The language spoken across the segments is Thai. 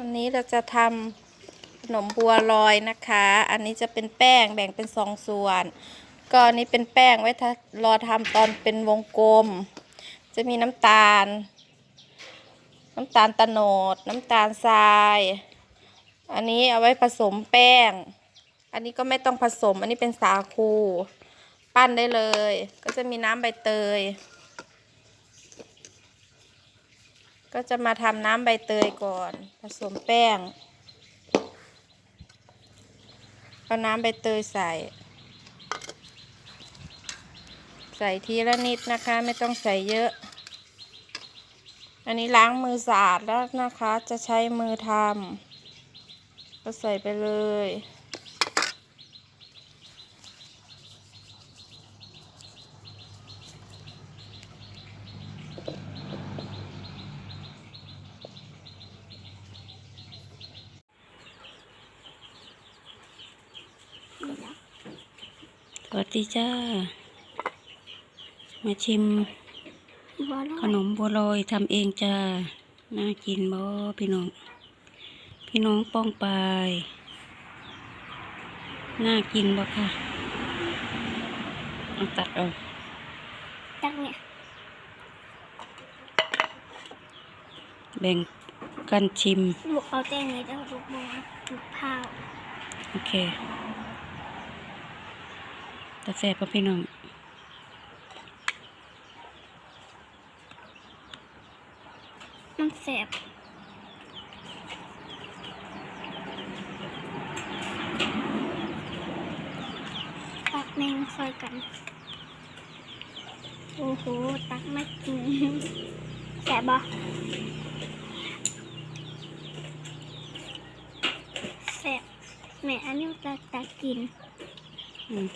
วันนี้เราจะทำขนมบัวลอยนะคะ อันนี้จะเป็นแป้งแบ่งเป็นสองส่วน ก็อันนี้เป็นแป้งไว้ถ้ารอทำตอนเป็นวงกลม จะมีน้ำตาล น้ำตาลตะโนด น้ำตาลทราย อันนี้เอาไว้ผสมแป้ง อันนี้ก็ไม่ต้องผสม อันนี้เป็นสาคู ปั้นได้เลย ก็จะมีน้ำใบเตย ก็จะมาทำน้ำใบเตยก่อน ผสมแป้งเอาน้ำใบเตยใส่ ใส่ทีละนิดนะคะ ไม่ต้องใส่เยอะ อันนี้ล้างมือสะอาดแล้วนะคะ จะใช้มือทำก็ใส่ไปเลย วัสดีจ้า มาชิมบัวลขอยนมบัวลอยทำเองจ้า น่ากินบ่พี่น้อง พี่น้องป้องปายน่ากินบ่ค่ะเอาตัดเอาตั้งเนี่ยแบ่งกันชิมลูกเอาแต้งนี้ต้องลูกบัวลูกพร้าว โอเค แต่แซ่บป่ะพี่น้องมันแสบตักแมงซอยกัน โอ้โห ตักไม่กินแสบบ่แสบแม่อันนี้ตักตักกิน อืม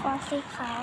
คอ สีขาว